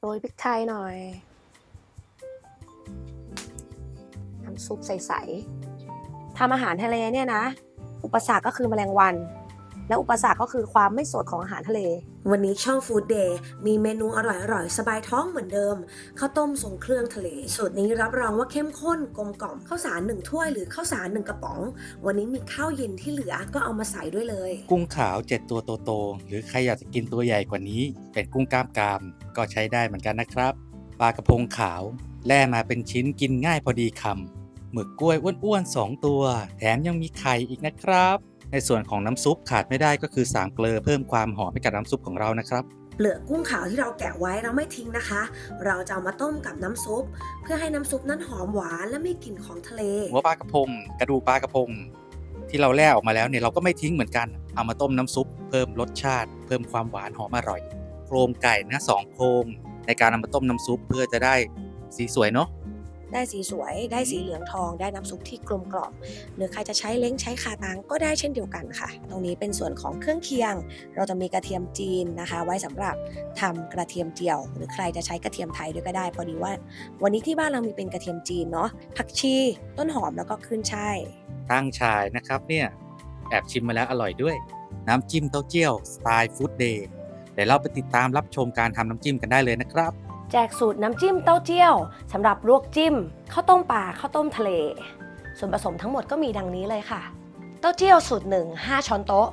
โรยพริกไทยหน่อย น้ำซุปใสๆทำอาหารทะเลเนี่ยนะ อุปสรรคก็คือแมลงวัน และอุปสรรคก็คือความไม่สดของอาหารทะเล วันนี้ช่องฟู้ดเดย์มีเมนูอร่อยๆ สบายท้องเหมือนเดิมข้าวต้มทรงเครื่องทะเล สูตรนี้รับรองว่าเข้มข้นกลมกล่อมข้าวสารหนึ่งถ้วยหรือข้าวสารหนึ่งกระป๋อง วันนี้มีข้าวเย็นที่เหลือก็เอามาใส่ด้วยเลย กุ้งขาว 7 ตัวโตๆหรือใครอยากจะกินตัวใหญ่กว่านี้ เป็นกุ้งกล้ามกราม ก็ใช้ได้เหมือนกันนะครับปลากระพงขาว แล่มาเป็นชิ้นกินง่ายพอดีคำหมึกกล้วยอ้วนๆ2ตัว แถมยังมีไข่อีกนะครับ ในส่วนของน้ำซุปขาดไม่ได้ก็คือสามเกลือเพิ่มความหอมให้กับน้ำซุปของเรานะครับเหลือกุ้งขาวที่เราแกะไว้เราไม่ทิ้งนะคะ เราจะเอามาต้มกับน้ำซุป เพื่อให้น้ำซุปนั้นหอมหวานและไม่กลิ่นของทะเล หัวปลากระพง กระดูกปลากระพง ที่เราแล่ออกมาแล้วเนี่ยเราก็ไม่ทิ้งเหมือนกัน เอามาต้มน้ำซุป เพิ่มรสชาติ เพิ่มความหวานหอมอร่อย โครงไก่นะสองโครงในการเอามาต้มน้ำซุปเพื่อจะได้สีสวยเนาะ ได้สีสวย ได้สีเหลืองทอง ได้น้ำซุปที่กลมกล่อมหรือใครจะใช้เล้งใช้คาตังก็ได้เช่นเดียวกันค่ะ ตรงนี้เป็นส่วนของเครื่องเคียง เราจะมีกระเทียมจีนนะคะ ไว้สำหรับทำกระเทียมเจียว หรือใครจะใช้กระเทียมไทยด้วยก็ได้ พอดีว่า วันนี้ที่บ้านเรามีเป็นกระเทียมจีนเนาะผักชี ต้นหอมแล้วก็ขึ้นช่ายตั้งชายนะครับเนี่ยแอบชิมมาแล้วอร่อยด้วย น้ำจิ้มเต้าเจี้ยวสไตล์ฟู้ดเดย์เดี๋ยวเราไปติดตามรับชมการทำน้ำจิ้มกันได้เลยนะครับ แจกสูตรน้ำจิ้มเต้าเจี้ยวสำหรับลวกจิ้มข้าวต้มปลาข้าวต้มทะเล ส่วนผสมทั้งหมดก็มีดังนี้เลยค่ะ เต้าเจี้ยวสูตรหนึ่ง5ช้อนโต๊ะ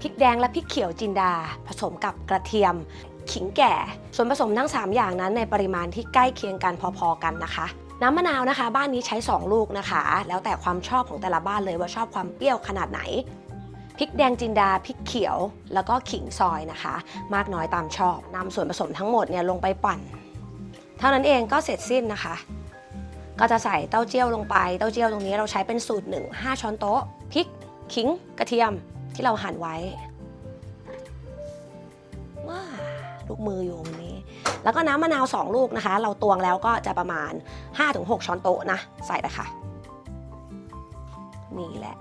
พริกแดงและพริกเขียวจินดา ผสมกับกระเทียม ขิงแก่ ส่วนผสมทั้ง 3 อย่างนั้นในปริมาณที่ใกล้เคียงกันพอๆกันนะคะน้ำมะนาวนะคะ บ้านนี้ใช้ 2 ลูกนะคะ แล้วแต่ความชอบของแต่ละบ้านเลยว่าชอบความเปรี้ยวขนาดไหนพริกแดงจินดาพริกเขียว แล้วก็ขิงซอยนะคะ มากน้อยตามชอบนำส่วนผสมทั้งหมดเนี่ยลงไปปั่น เท่านั้นเองก็เสร็จสิ้นนะคะ ก็จะใส่เต้าเจี้ยวลงไป เต้าเจี้ยวตรงนี้เราใช้เป็นสูตรหนึ่ง5ช้อนโต๊ะพริกขิงกระเทียมที่เราหั่นไว้ว้าลูกมืออยู่ตรงนี้ แล้วก็น้ำมะนาว2ลูกนะคะ เราตวงแล้วก็จะประมาณ 5-6 ช้อนโต๊ะนะ ใส่เลยค่ะ นี่แหละ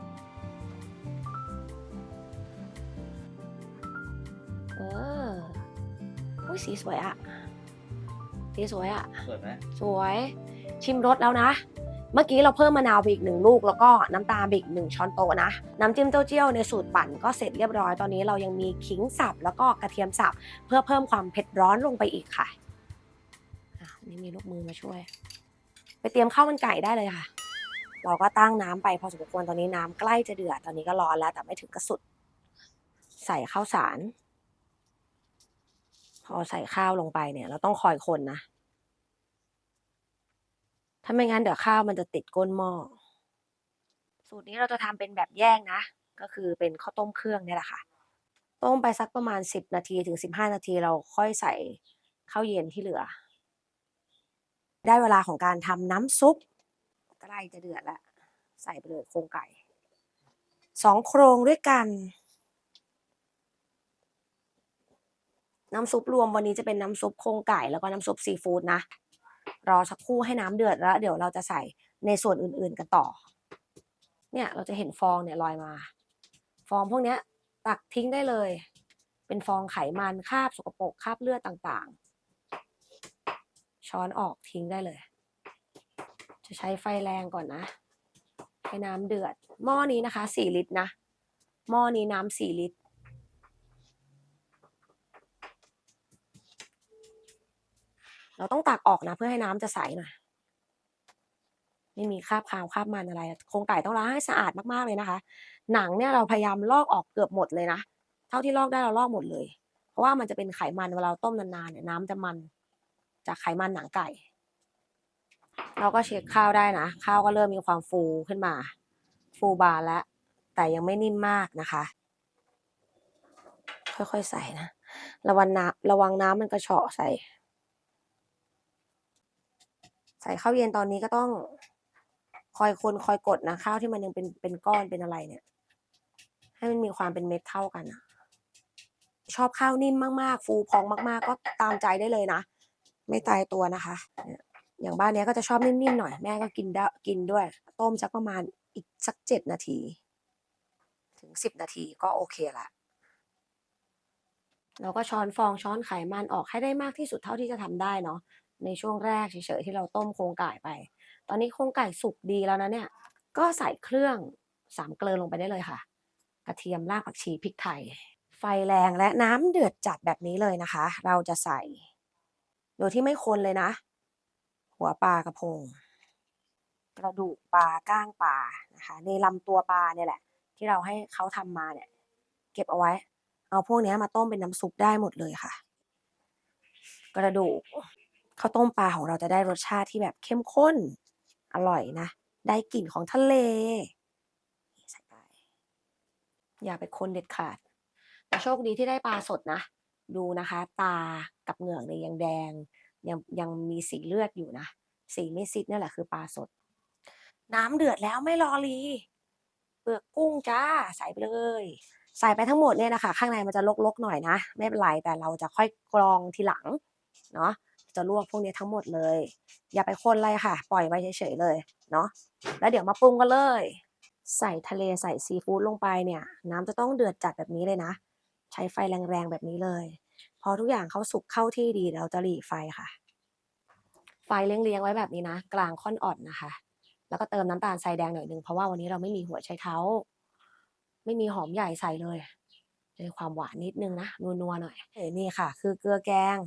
เอออุ้ยสีสวยอะ สีสวยอะสวยไหมสวย ชิมรสแล้วนะ เมื่อกี้เราเพิ่มมะนาวไปอีกหนึ่งลูก แล้วก็น้ำตาลไปอีกหนึ่งช้อนโต๊ะนะ น้ำจิ้มเต้าเจี้ยวในสูตรปั่นก็เสร็จเรียบร้อย ตอนนี้เรายังมีขิงสับแล้วก็กระเทียมสับ เพื่อเพิ่มความเผ็ดร้อนลงไปอีกค่ะอะนี่มีลูกมือมาช่วย ไปเตรียมข้าวมันไก่ได้เลยค่ะ เราก็ตั้งน้ำไปพอสมควรตอนนี้น้ำใกล้จะเดือด ตอนนี้ก็ร้อนแล้วแต่ไม่ถึงกระสุด ใส่ข้าวสาร พอใส่ข้าวลงไปเนี่ย เราต้องคอยคนนะ ถ้าไม่งั้นเดี๋ยวข้าวมันจะติดก้นหม้อ สูตรนี้เราจะทำเป็นแบบแยกนะ ก็คือเป็นข้าวต้มเครื่องนี่แหละค่ะ ต้มไปสักประมาณ 10 นาทีถึง 15 นาทีเราค่อยใส่ข้าวเย็นที่เหลือ ได้เวลาของการทำน้ำซุปใกล้จะเดือดแล้ว ใส่ไปเลยโครงไก่สองโครงด้วยกัน น้ำซุปรวมวันนี้จะเป็นน้ำซุปโครงไก่แล้วก็น้ำซุปซีฟู้ดนะ รอสักครู่ให้น้ำเดือดแล้ว เดี๋ยวเราจะใส่ในส่วนอื่นๆกันต่อ เนี่ยเราจะเห็นฟองเนี่ยลอยมา ฟองพวกนี้ตักทิ้งได้เลย เป็นฟองไขมันคราบสกปรกคราบเลือดต่างๆ ช้อนออกทิ้งได้เลย จะใช้ไฟแรงก่อนนะให้น้ำเดือด หม้อนี้นะคะสี่ลิตรนะ หม้อนี้น้ำสี่ลิตร เราต้องตักออกนะเพื่อให้น้ำจะใสหน่อยไม่มีคราบคาวคราบมันอะไร โครงไก่ต้องล้างให้สะอาดมากๆเลยนะคะ หนังเนี่ยเราพยายามลอกออกเกือบหมดเลยนะ เท่าที่ลอกได้เราลอกหมดเลย เพราะว่ามันจะเป็นไขมันเวลาเราต้มนานๆเนี่ยน้ำจะมัน จากไขมันหนังไก่ เราก็เช็คข้าวได้นะ ข้าวก็เริ่มมีความฟูขึ้นมา ฟูบานแล้ว แต่ยังไม่นิ่มมากนะคะ ค่อยๆใส่นะ ระวังน้ำระวังน้ำมันกระเฉาะใส่ ใส่ข้าวเย็นตอนนี้ก็ต้อง คอยคนคอยกดนะข้าวที่มันยังเป็นเป็นก้อนเป็นอะไรเนี่ย ให้มันมีความเป็นเม็ดเท่ากันอะชอบข้าวนิ่มมากๆ ฟูพองมากๆ ก็ตามใจได้เลยนะ ไม่ตายตัวนะคะ อย่างบ้านนี้ก็จะชอบนิ่มๆหน่อย แม่ก็กินด้กินด้วย ต้มสักประมาณอีกสักเจ็ดนาที ถึงสิบนาทีก็โอเคละเราก็ช้อนฟองช้อนไขมันออกให้ได้มากที่สุดเท่าที่จะทำได้เนาะ ในช่วงแรกเฉยๆที่เราต้มโครงไก่ไป ตอนนี้โครงไก่สุกดีแล้วนะเนี่ย ก็ใส่เครื่องสามเกลือลงไปได้เลยค่ะ กระเทียมรากผักชีพริกไทย ไฟแรงและน้ำเดือดจัดแบบนี้เลยนะคะ เราจะใส่ โดยที่ไม่คนเลยนะ หัวปลากระพง กระดูกปลาก้างปลานะคะในลำตัวปลาเนี่ยแหละ ที่เราให้เขาทำมาเนี่ย เก็บเอาไว้ เอาพวกนี้มาต้มเป็นน้ำซุปได้หมดเลยค่ะ กระดูก ข้าวต้มปลาของเราจะได้รสชาติที่แบบเข้มข้น อร่อยนะ ได้กลิ่นของทะเลใส่ไปอย่าไปคนเด็ดขาด แต่โชคดีที่ได้ปลาสดนะ ดูนะคะ ตากับเหงือกเนี่ยยังแดง ยังยังมีสีเลือดอยู่นะ สีไม่ซิดนี่แหละคือปลาสด น้ำเดือดแล้วไม่รอรีเปลือกกุ้งจ้าใส่ไปเลย ใส่ไปทั้งหมดเนี่ยนะคะ ข้างในมันจะลกๆหน่อยนะ ไม่เป็นไรแต่เราจะค่อยกรองทีหลัง เนาะ จะลวกพวกนี้ทั้งหมดเลย อย่าไปคนอะไรค่ะ ปล่อยไว้เฉยๆเลยเนาะแล้วเดี๋ยวมาปรุงกันเลย ใส่ทะเลใส่ซีฟู้ดลงไปเนี่ย น้ำจะต้องเดือดจัดแบบนี้เลยนะ ใช้ไฟแรงๆแบบนี้เลย พอทุกอย่างเขาสุกเข้าที่ดีเราจะหลีไฟค่ะ ไฟเลี้ยงๆไว้แบบนี้นะ กลางค่อนอ่อนนะคะ แล้วก็เติมน้ำตาลทรายแดงหน่อยนึงเพราะว่าวันนี้เราไม่มีหัวไชเท้า ไม่มีหอมใหญ่ใส่เลยจะมีความหวานนิดนึงนะนัวๆหน่อยเอ้ยนี่ค่ะ คือเกลือแกง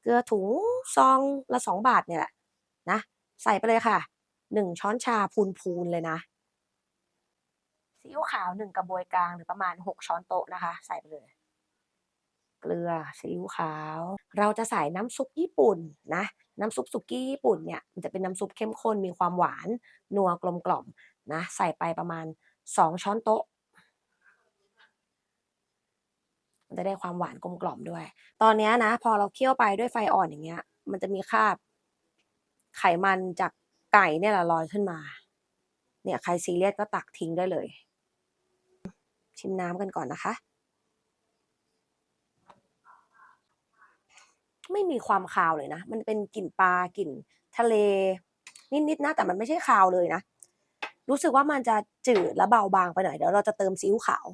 เกลือถุงซองละสองบาทเนี่ยแหละนะ ใส่ไปเลยค่ะหนึ่งช้อนชาพูนๆเลยนะซีอิ๊วขาวหนึ่งกระบวยกลางหรือประมาณหกช้อนโต๊ะนะคะ ใส่ไปเลย เกลือซีอิ๊วขาว เราจะใส่น้ำซุปญี่ปุ่นนะน้ำซุปสุกี้ญี่ปุ่นเนี่ยมันจะเป็นน้ำซุปเข้มข้นมีความหวานนัวกลมกล่อมนะ ใส่ไปประมาณสองช้อนโต๊ะ มันจะได้ความหวานกลมกล่อมด้วย ตอนนี้นะ พอเราเคี่ยวไปด้วยไฟอ่อนอย่างเงี้ย มันจะมีคราบไขมันจากไก่เนี่ยแหละลอยขึ้นมา เนี่ยใครซีเรียสก็ตักทิ้งได้เลย ชิมน้ำกันก่อนนะคะ ไม่มีความคาวเลยนะ มันเป็นกลิ่นปลากลิ่นทะเล นิดๆนะ แต่มันไม่ใช่คาวเลยนะ รู้สึกว่ามันจะจืดและเบาบางไปหน่อยเดี๋ยวเราจะเติมซีอิ๊วขาว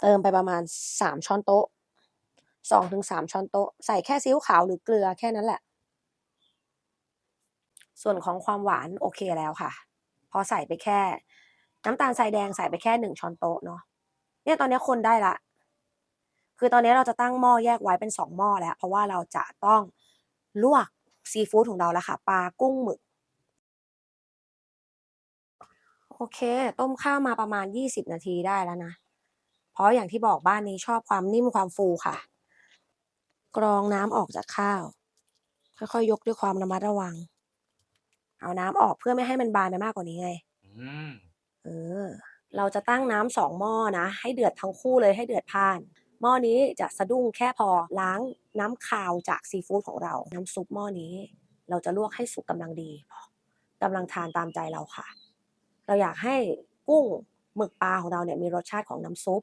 เติมไปประมาณสามช้อนโต๊ะสองถึงสามช้อนโต๊ะ ใส่แค่ซีอิ๊วขาวหรือเกลือแค่นั้นแหละ ส่วนของความหวานโอเคแล้วค่ะ พอใส่ไปแค่ น้ำตาลทรายแดงใส่ไปแค่หนึ่งช้อนโต๊ะเนาะเนี่ยตอนนี้คนได้ละ คือตอนนี้เราจะตั้งหม้อแยกไว้เป็นสองหม้อแล้ว เพราะว่าเราจะต้องลวกซีฟู้ดของเราแล้วค่ะปลากุ้งหมึกโอเค ต้มข้าวมาประมาณ 20 นาทีได้แล้วนะ เพราะอย่างที่บอกบ้านนี้ชอบความนิ่มความฟูค่ะ กรองน้ำออกจากข้าว ค่อยๆยกด้วยความระมัดระวัง เอาน้ำออกเพื่อไม่ให้มันบานไปมากกว่านี้ไงอืมเออ เราจะตั้งน้ำสองหม้อนะ ให้เดือดทั้งคู่เลยให้เดือดพล่าน หม้อนี้จะสะดุ้งแค่พอล้างน้ำคาวจากซีฟู้ดของเรา น้ำซุปหม้อนี้ เราจะลวกให้สุกกำลังดีกำลังทานตามใจเราค่ะ เราอยากให้กุ้งหมึกปลาของเราเนี่ยมีรสชาติของน้ำซุป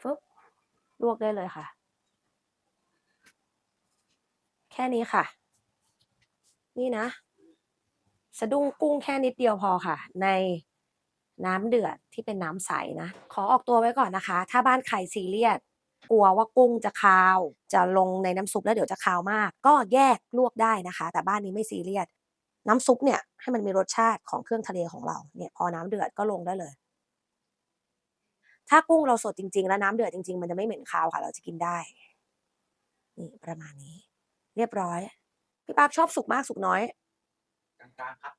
ฟึบ ลวกได้เลยค่ะ แค่นี้ค่ะ นี่นะ สะดุ้งกุ้งแค่นิดเดียวพอค่ะ ในน้ำเดือดที่เป็นน้ำใสนะ ขอออกตัวไว้ก่อนนะคะ ถ้าบ้านใครซีเรียสกลัวว่ากุ้งจะคาว จะลงในน้ำซุปแล้วเดี๋ยวจะคาวมาก ก็แยกลวกได้นะคะ แต่บ้านนี้ไม่ซีเรียสน้ำซุปเนี่ยให้มันมีรสชาติของเครื่องทะเลของเราเนี่ยพอน้ำเดือดก็ลงได้เลย ถ้ากุ้งเราสดจริง ๆ แล้วน้ำเดือดจริง ๆ มันจะไม่เหม็นคาวค่ะ เราจะกินได้ นี่ประมาณนี้ เรียบร้อย พี่ปาร์คชอบสุกมากสุกน้อย กลางๆครับ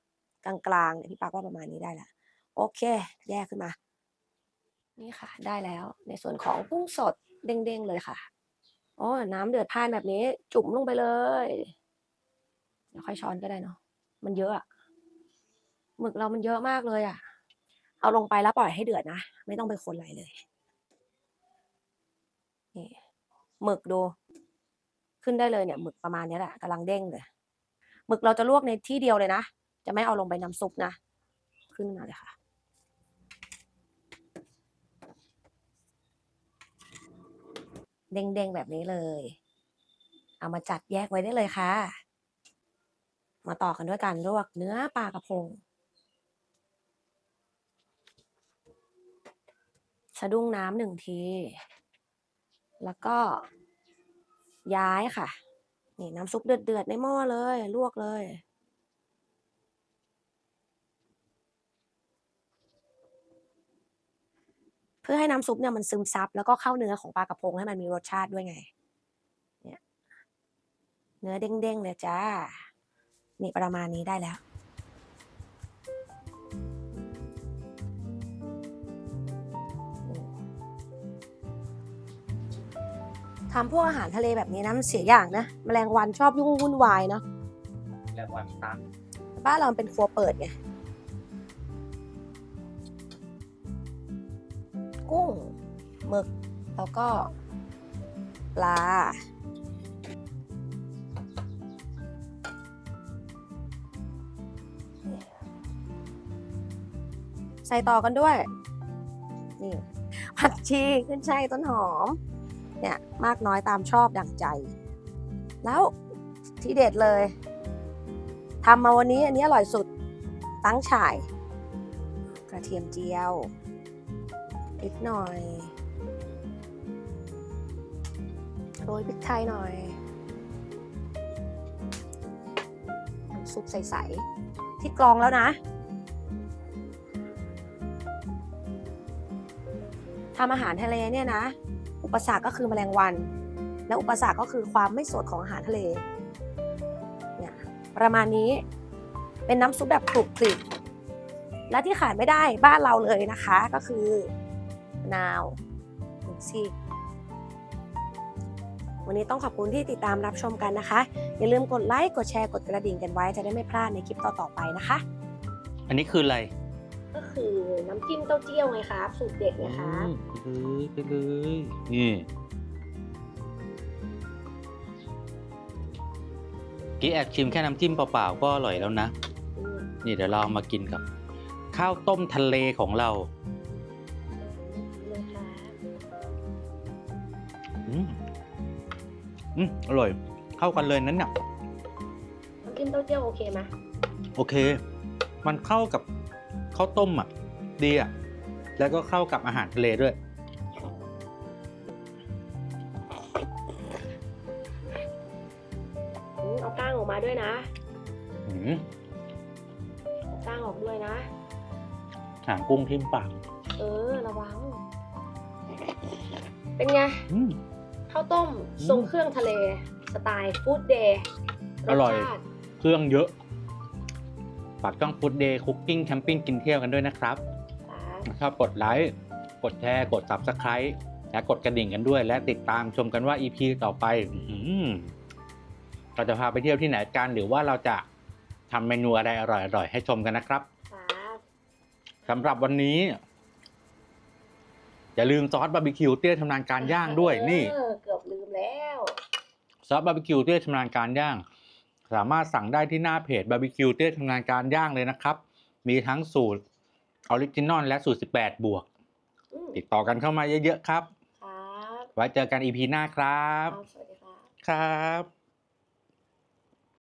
กลางๆเนี่ยพี่ปาร์คว่าประมาณนี้ได้ละโอเค แยกขึ้นมา นี่ค่ะ ได้แล้ว ในส่วนของกุ้งสดเด้งๆเลยค่ะโอ้น้ำเดือดพล่านแบบนี้ จุ่มลงไปเลยเดี๋ยวค่อยช้อนก็ได้เนาะมันเยอะอะหมึกเรามันเยอะมากเลยอะ เอาลงไปแล้วปล่อยให้เดือดนะ ไม่ต้องไปคนอะไรเลยนี่หมึกดูขึ้นได้เลยเนี่ยหมึกประมาณนี้แหละกำลังเด้งเลยหมึกเราจะลวกในที่เดียวเลยนะ จะไม่เอาลงไปน้ำซุปนะ ขึ้นมาเลยค่ะ เด้งๆแบบนี้เลย เอามาจัดแยกไว้ได้เลยค่ะ มาต่อกันด้วยการลวกเนื้อปลากระพง สะดุ้งน้ำหนึ่งที แล้วก็ย้ายค่ะ นี่น้ำซุปเดือดๆในหม้อเลย ลวกเลย เพื่อให้น้ำซุปเนี่ยมันซึมซับ แล้วก็เข้าเนื้อของปลากระพงให้มันมีรสชาติด้วยไง เนี่ยเนื้อเด้งๆเลยจ้า นี่ประมาณนี้ได้แล้ว ทำพวกอาหารทะเลแบบนี้นะมันเสียอย่างนะแมลงวันชอบยุ่งวุ่นวายเนาะแล้ววันตังบ้านเรามันเป็นครัวเปิดไงกุ้งหมึกแล้วก็ปลาใส่ต่อกันด้วย นี่ผักชีขึ้นช่ายต้นหอม เนี่ยมากน้อยตามชอบดั่งใจ แล้วที่เด็ดเลยทำมาวันนี้อันนี้อร่อยสุดตั้งฉ่าย กระเทียมเจียวนิดหน่อยโรยพริกไทยหน่อยน้ำซุปใสๆที่กรองแล้วนะทำอาหารทะเลเนี่ยนะ อุปสรรคก็คือแมลงวัน และอุปสรรคก็คือความไม่สดของอาหารทะเลเนี่ยประมาณนี้เป็นน้ำซุปแบบคลุกคลิกและที่ขาดไม่ได้บ้านเราเลยนะคะก็คือมะนาวหนึ่งซีกวันนี้ต้องขอบคุณที่ติดตามรับชมกันนะคะ อย่าลืมกดไลค์กดแชร์กดกระดิ่งกันไว้จะได้ไม่พลาดในคลิปต่อๆไปนะคะ อันนี้คืออะไร คือน้ำจิ้มเต้าเจี้ยวไงครับสูตรเด็ดไงครับอืมไปเลยไปเลยนี่กี้แอบชิมแค่น้ำจิ้มเปล่าๆก็อร่อยแล้วนะอืมนี่เดี๋ยวเราเอามากินกับ ข้าวต้มทะเลของเราเลยครับอืมอืมอร่อย เข้ากันเลยนั้นเนี่ยน้ำจิ้มเต้าเจี้ยวโอเคไหมโอเค มันเข้ากับ ข้าวต้มอะ ดีอะ แล้วก็เข้ากับอาหารทะเลด้วย อืมเอาก้างออกมาด้วยนะอืมเอาก้างออกด้วยนะ หางกุ้งทิ่มปากเออ ระวัง เป็นไง อืม ข้าวต้มอืมทรงเครื่องทะเล สไตล์ฟู้ดเดย์อร่อยสชาติเครื่องเยอะฝากช่องฟู้ดเดย์คุกกิ้งแคมปิ้งกินเที่ยวกันด้วยนะครับครับชอบกดไลค์กดแชร์กด Subscribe และกดกระดิ่งกันด้วย และติดตามชมกันว่า EP ต่อไปอื้อหือเราจะพาไปเที่ยวที่ไหนกันหรือว่าเราจะทำเมนูอะไรอร่อยๆให้ชมกันนะครับครับสำหรับวันนี้ อย่าลืมซอสบาร์บีคิวเตี้ยชำนาญการย่างด้วยนี่เออเกือบลืมแล้ว ซอสบาร์บีคิวเตี้ยชำนาญการย่าง สามารถสั่งได้ที่หน้าเพจบาร์บีคิวเตี้ยชำนาญการย่างเลยนะครับ มีทั้งสูตรออริจินอลและสูตร 18 บวกอืมติดต่อกันเข้ามาเยอะ ๆ ครับ ครับ ไว้เจอกัน EP หน้าครับครับ สวัสดีครับ ครับ